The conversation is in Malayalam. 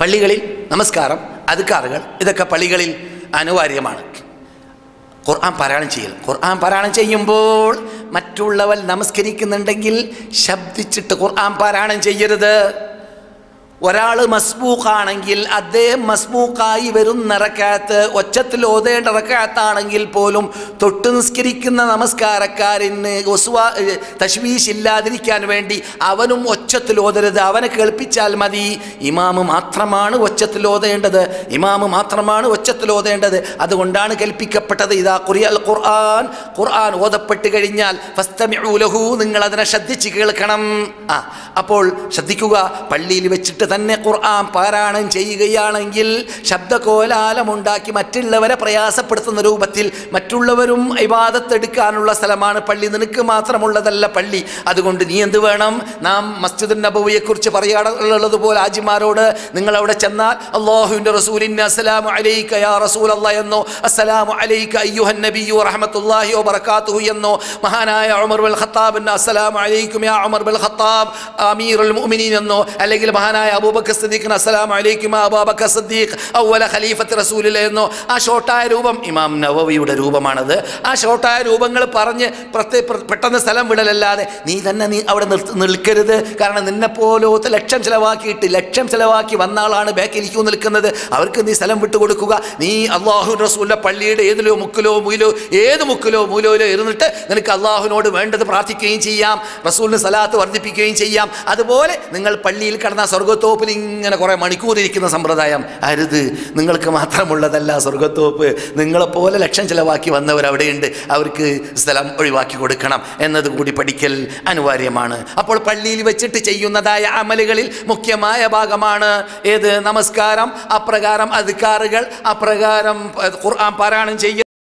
പള്ളികളിൽ നമസ്കാരം അതുക്കാറുകൾ ഇതൊക്കെ പള്ളികളിൽ അനിവാര്യമാണ്. ഖുർആൻ പാരായണം ചെയ്യൽ. ഖുർആൻ പാരായണം ചെയ്യുമ്പോൾ മറ്റുള്ളവർ നമസ്കരിക്കുന്നുണ്ടെങ്കിൽ ശബ്ദിച്ചിട്ട് ഖുർആൻ പാരായണം ചെയ്യരുത്. ഒരാൾ മസ്ബൂഖാണെങ്കിൽ അദ്ദേഹം മസ്ബൂഖായി വരുന്ന റക്കാത്ത് ഒച്ചത്തിൽ ഓതേണ്ട റക്കാത്താണെങ്കിൽ പോലും തൊട്ട് നിസ്കരിക്കുന്ന നമസ്കാരക്കാരന് ഒസ്വാ തശ്വീഷ് ഇല്ലാതിരിക്കാൻ വേണ്ടി അവനും ഒച്ചത്തിൽ ഓതരുത്. അവനെ കേൾപ്പിച്ചാൽ മതി. ഇമാമ് മാത്രമാണ് ഒച്ചത്തിൽ ഓതേണ്ടത്. ഇമാമ് മാത്രമാണ് ഒച്ചത്തിൽ ഓതേണ്ടത്. അതുകൊണ്ടാണ് കൽപ്പിക്കപ്പെട്ടത് ഇതാ കുറിയൽ ഖുർആൻ. ഖുർആൻ ഓതപ്പെട്ട് കഴിഞ്ഞാൽ ഫസ്തമിഉ ലഹു നിങ്ങൾ അതിനെ ശ്രദ്ധിച്ച് കേൾക്കണം. ആ അപ്പോൾ ശ്രദ്ധിക്കുക. പള്ളിയിൽ വെച്ചിട്ട് തന്നെ ഖുർആൻ പാരായണം ചെയ്യുകയാണെങ്കിൽ ശബ്ദകോലാലമുണ്ടാക്കി മറ്റുള്ളവരെ പ്രയാസപ്പെടുത്തുന്ന രൂപത്തിൽ മറ്റുള്ളവരും ഇബാദത്തെടുക്കാനുള്ള സ്ഥലമാണ് പള്ളി. നിനക്ക് മാത്രമുള്ളതല്ല പള്ളി. അതുകൊണ്ട് നീ എന്ത് വേണം? നാം മസ്ജിദ് നബവിയെക്കുറിച്ച് പറയാനുള്ളതുപോലെ ആജിമാരോട് നിങ്ങൾ അവിടെ ചെന്നാൽ അള്ളാഹുവിന്റെ റസൂലിന് അസ്സലാമു അലൈക്ക യാ റസൂൽ അല്ല എന്നോ അസ്സലാമു അലൈക്ക അയ്യുഹൻ നബിയു റഹ്മത്തുള്ളാഹി വബറകാതുഹു എന്നോ മഹാനായ ഉമർ ബൽ ഖത്താബിന് അസ്സലാമു അലൈക്കും യാ ഉമർ ബൽ ഖത്താബ് ഉൽ മുഅ്മിനീൻ എന്നോ അല്ലെങ്കിൽ മഹാനായ അബൂബക്കർ സിദ്ദീഖിന് അസ്സലാം അലൈക്കും അബൂബക്കർ സിദ്ദീഖ് ഔവല ഖലീഫത്ത് റസൂലുള്ളാഹി എന്നോ. ആ ഷോർട്ടായ രൂപം ഇമാം നവവിയുടെ രൂപമാണത്. ആ ഷോർട്ടായ രൂപങ്ങൾ പറഞ്ഞ് പ്രത്യേക പെട്ടെന്ന് സ്ഥലം വിടലല്ലാതെ നീ തന്നെ നീ അവിടെ നിൽക്കരുത്. കാരണം നിന്നെ പോലത്തെ ലക്ഷം ചിലവാക്കിയിട്ട് ലക്ഷം ചിലവാക്കി വന്ന ആളാണ് ബാക്കിലിരിക്കൂ നിൽക്കുന്നത്. അവർക്ക് നീ സ്ഥലം വിട്ടുകൊടുക്കുക നീ അള്ളാഹു റസൂലിന്റെ പള്ളിയുടെ ഏതിലോ മുക്കിലോ മൂലോ ഏത് മുക്കിലോ മൂലോയിലോ ഇരുന്നിട്ട് നിനക്ക് അള്ളാഹുവിനോട് വേണ്ടത് പ്രാർത്ഥിക്കുകയും ചെയ്യാം. റസൂലിന് സലാത്ത് വർദ്ധിപ്പിക്കുകയും ചെയ്യാം. അതുപോലെ നിങ്ങൾ പള്ളിയിൽ കിടന്ന സ്വർഗത്തോപ്പിൽ ഇങ്ങനെ കുറേ മണിക്കൂർ ഇരിക്കുന്ന സമ്പ്രദായം അരുത്. നിങ്ങൾക്ക് മാത്രമുള്ളതല്ല സ്വർഗത്തോപ്പ് നിങ്ങളെപ്പോലെ ലക്ഷം ചിലവാക്കി വന്നവർ അവിടെയുണ്ട്. അവർക്ക് സ്ഥലം ഒഴിവാക്കി കൊടുക്കണം എന്നതുകൂടി പഠിക്കൽ അനിവാര്യമാണ്. അപ്പോൾ പള്ളിയിൽ വെച്ചിട്ട് ചെയ്യുന്നതായ അമലുകളിൽ മുഖ്യമായ ഭാഗമാണ് ഏത്? നമസ്കാരം അപ്രകാരം അധികാറുകൾ അപ്രകാരം ഖുർആൻ പാരായണം ചെയ്യൽ.